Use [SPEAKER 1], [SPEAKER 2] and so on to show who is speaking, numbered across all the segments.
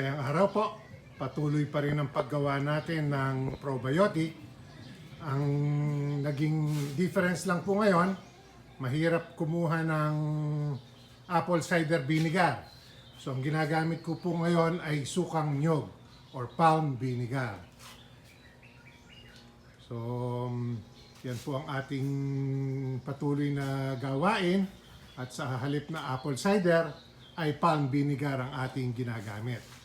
[SPEAKER 1] Masayang araw po. Patuloy pa rin ang paggawa natin ng probiotic. Ang naging difference lang po ngayon, mahirap kumuha ng apple cider vinegar. So ang ginagamit ko po ngayon ay sukang nyog or palm vinegar. So yan po ang ating patuloy na gawain at sa halip na apple cider ay palm vinegar ang ating ginagamit.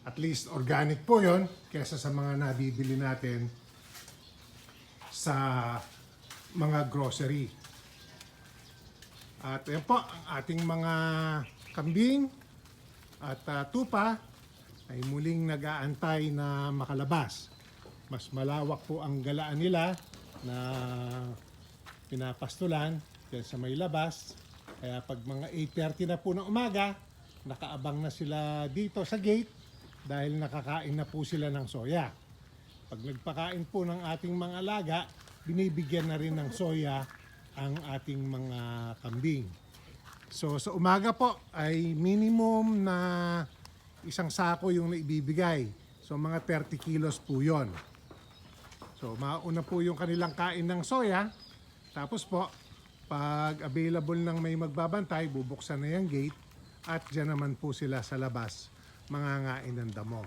[SPEAKER 1] At least organic po yon kesa sa mga nabibili natin sa mga grocery. At yan po ang ating mga kambing at ah, tupa ay muling nag-aantay na makalabas. Mas malawak po ang galaan nila na pinapastulan dyan sa may labas. Kaya pag mga 8.30 na po ng umaga, nakaabang na sila dito sa gate dahil nakakain na po sila ng soya. Pag nagpakain po ng ating mga alaga, binibigyan na rin ng soya ang ating mga kambing. So sa umaga po ay minimum na isang sako yung naibibigay. So mga 30 kilos po yon. So mauna po yung kanilang kain ng soya. Tapos po, pag available ng may magbabantay, bubuksan na yung gate at dyan naman po sila sa labas mangangain ng damo.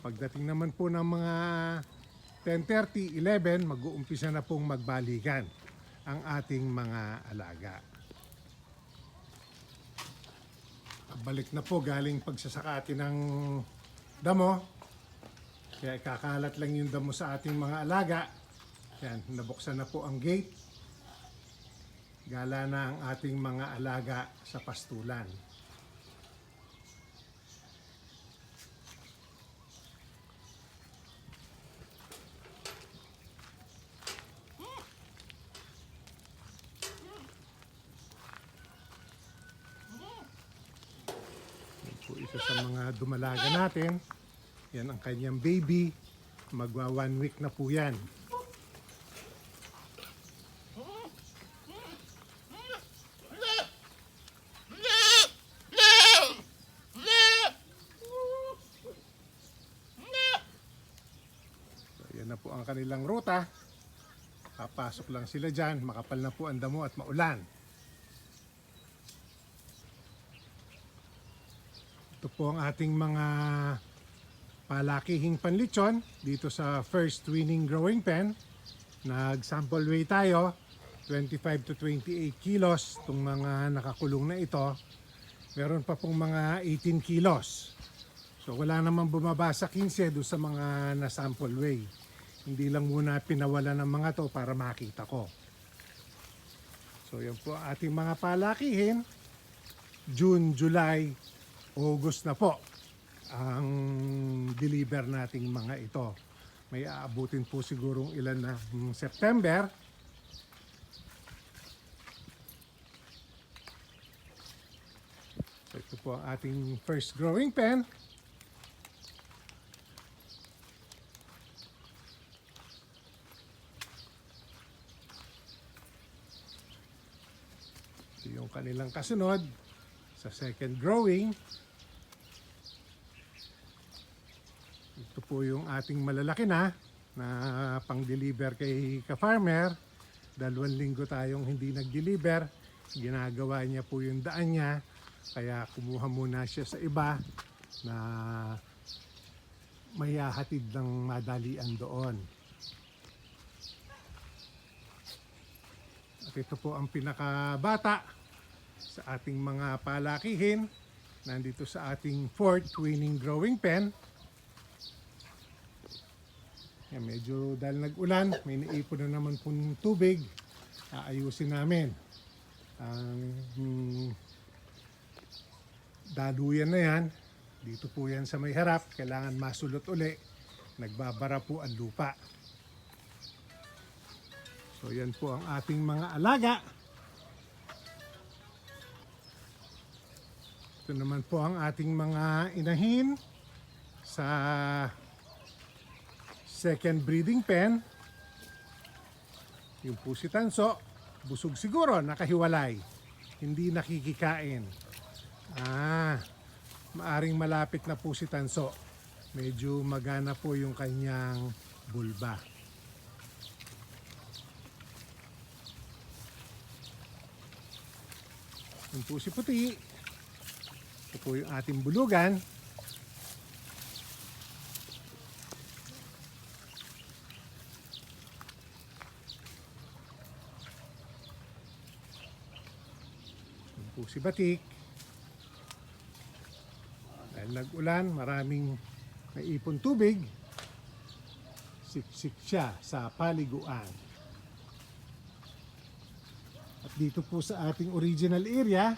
[SPEAKER 1] Pagdating naman po ng mga 10.30, 11, mag-uumpisa na pong magbalikan ang ating mga alaga. Balik na po galing pagsasakati ng damo. Kaya kakalat lang yung damo sa ating mga alaga. Yan, nabuksan na po ang gate. Gala na ang ating mga alaga sa pastulan. Dumalaga natin. Yan ang kanyang baby. Magwa one week na po yan. Yan na po ang kanilang ruta. Papasok lang sila dyan. Makapal na po ang damo at maulan. Ito po ang ating mga palakihing panlitsyon dito sa first winning growing pen. Nag-sample weigh tayo, 25 to 28 kilos itong mga nakakulong na ito. Meron pa pong mga 18 kilos. So wala namang bumaba sa 15 doon sa mga na-sample weigh. Hindi lang muna pinawala ng mga to para makita ko. So yan po ating mga palakihin. June, July, August na po ang deliver nating mga ito. May aabutin po sigurong ilan na September. Ito po ang ating first growing pen. Ito yung kanilang kasunod sa second growing. Ito po yung ating malalaki na na pang-deliver kay ka-farmer. Dalawang linggo tayong hindi nag-deliver. Ginagawa niya po yung daan niya. Kaya kumuha muna siya sa iba na may hahatid ng madalian doon. At ito po ang pinakabata sa ating mga palakihin. Nandito sa ating fourth winning growing pen. Yan, medyo dahil nag-ulan, may naipon na naman pong tubig. Aayusin namin. Ang mm, daluyan na yan. Dito po yan sa may harap. Kailangan masulot uli. Nagbabara po ang lupa. So yan po ang ating mga alaga. Ito naman po ang ating mga inahin sa second breeding pen. Yung po si Tanso, busog siguro, nakahiwalay. Hindi nakikikain. Ah, maaring malapit na po si Tanso. Medyo magana po yung kanyang bulba. Yun po Puti. Ito po yung ating bulugan. Si Batik. Dahil nag-ulan, maraming naipon tubig. Siksik siya sa paliguan. At dito po sa ating original area,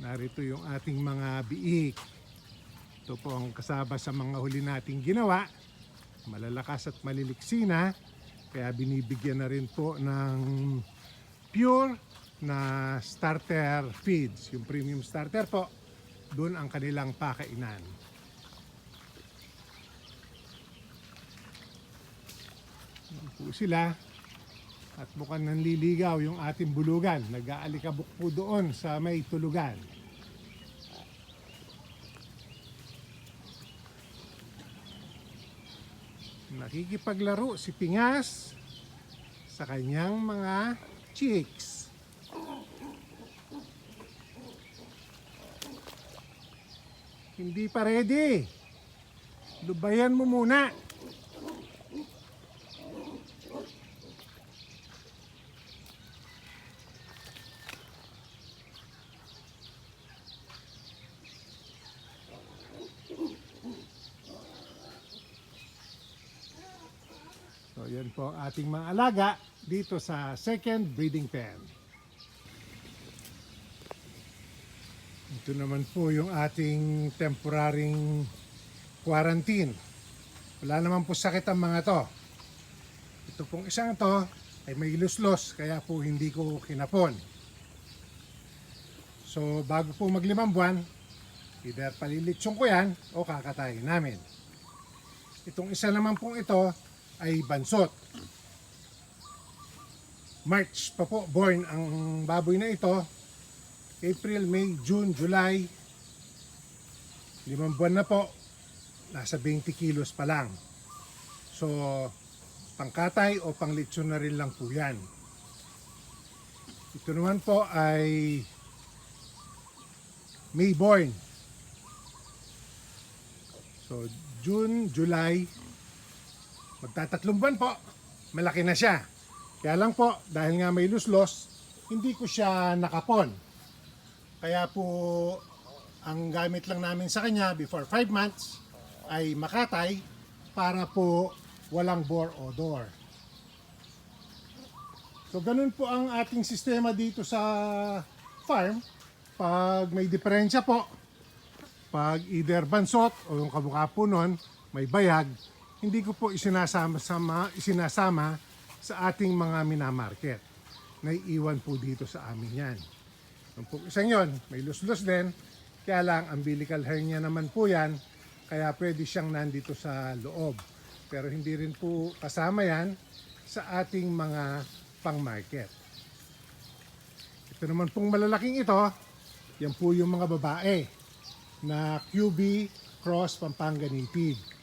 [SPEAKER 1] narito yung ating mga biik. Ito po ang kasaba sa mga huli nating ginawa. Malalakas at maliliksi na. Kaya binibigyan na rin po ng pure na starter feeds. Yung premium starter po, doon ang kanilang pakainan. Yan po sila. At mukhang nanliligaw yung ating bulugan. Nag-aalikabok po doon sa may tulugan. Nakikipaglaro si Pingas sa kanyang mga chicks. Hindi pa ready. Lubayan mo muna. Yan po ang ating mga alaga dito sa second breeding pen. Ito naman po yung ating temporaring quarantine. Wala naman po sakit ang mga to. Ito pong isang to ay may luslos kaya po hindi ko kinapon. So bago po maglimang buwan, either palilitsyon ko yan o kakatayin namin. Itong isa naman pong ito ay bansot. March pa po born ang baboy na ito. April, May, June, July. Limang buwan na po. Nasa 20 kilos pa lang. So, pangkatay o panglitsyon na rin lang po yan. Ito naman po ay May born. So, June, July, magtatatlong buwan po, malaki na siya. Kaya lang po, dahil nga may luslos, hindi ko siya nakapon. Kaya po, ang gamit lang namin sa kanya before 5 months ay makatay para po walang bore odor. So ganun po ang ating sistema dito sa farm. Pag may diferensya po, pag either bansot o yung kamukha po nun, may bayag, hindi ko po isinasama, sama, isinasama sa ating mga minamarket. Naiiwan po dito sa amin yan. Yung po isang yon, may luslus din, kaya lang umbilical hernia naman po yan, kaya pwede siyang nandito sa loob. Pero hindi rin po kasama yan sa ating mga pang-market. Ito naman pong malalaking ito, yan po yung mga babae na QB Cross Pampanga Native.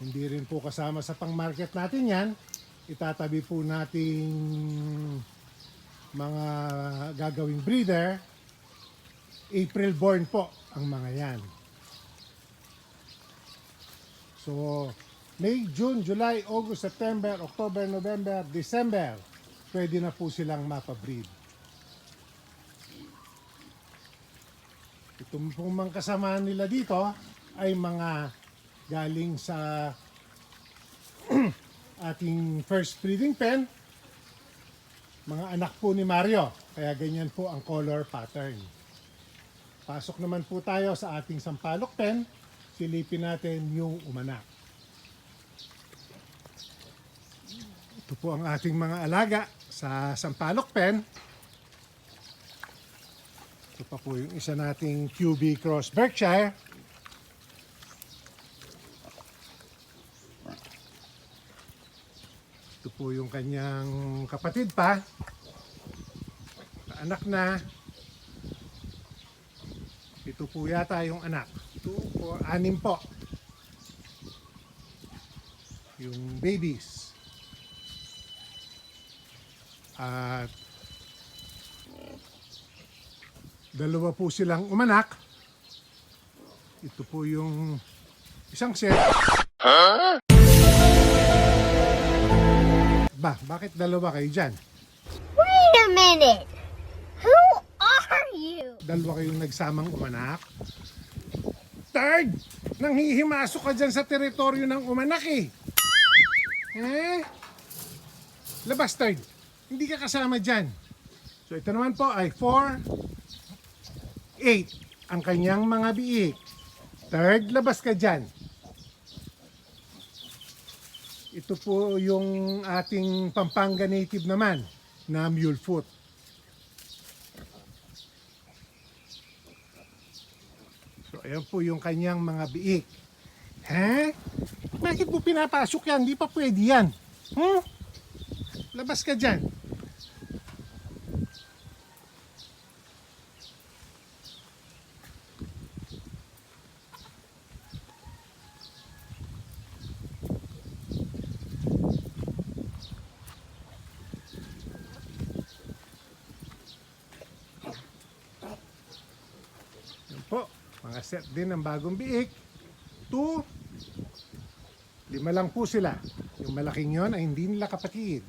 [SPEAKER 1] Hindi rin po kasama sa pang-market natin yan. Itatabi po nating mga gagawing breeder. April born po ang mga yan. So, May, June, July, August, September, October, November, December, pwede na po silang mapabreed. Itong pong mga kasama nila dito ay mga galing sa ating first breeding pen. Mga anak po ni Mario. Kaya ganyan po ang color pattern. Pasok naman po tayo sa ating sampalok pen. Silipin natin yung umanak. Ito po ang ating mga alaga sa sampalok pen. Ito pa po yung isa nating QB Cross Berkshire. Po yung kanyang kapatid pa. Anak na. Ito po yata yung anak. Two, four, anim po. Yung babies. At dalawa po silang umanak. Ito po yung isang set. Ba, bakit dalawa kayo dyan?
[SPEAKER 2] Wait a minute. Who are you?
[SPEAKER 1] Dalawa kayong nagsamang umanak. Third, nanghihimasok ka dyan sa teritoryo ng umanak eh. Eh? Labas third. Hindi ka kasama dyan. So ito naman po ay 4, 8 ang kanyang mga biik. Third, labas ka dyan. Ito po yung ating Pampanga native naman na mule foot. So, ayan po yung kanyang mga biik. Ha? Bakit mo pinapasok yan? Di pa pwede yan. Hmm? Labas ka dyan. Yan po. Mga set din ng bagong biik. Two. Lima lang po sila. Yung malaking yon ay hindi nila kapatid.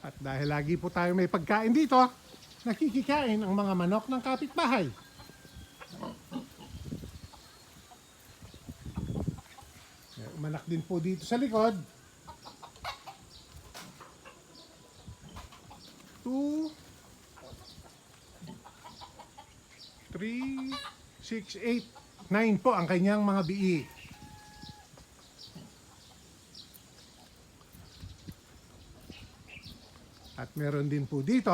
[SPEAKER 1] At dahil lagi po tayo may pagkain dito, nakikikain ang mga manok ng kapitbahay. May Umanak din po dito sa likod. Two, three, six, eight, nine po ang kanyang mga bii. At meron din po dito,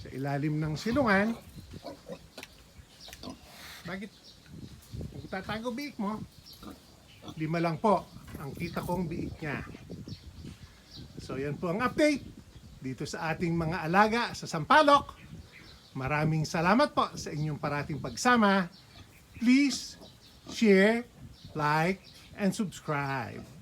[SPEAKER 1] sa ilalim ng silungan, bakit tatago biik mo, lima lang po ang kita kong biik niya. So yan po ang update dito sa ating mga alaga sa Sampalok. Maraming salamat po sa inyong parating pagsama. Please share, like, and subscribe.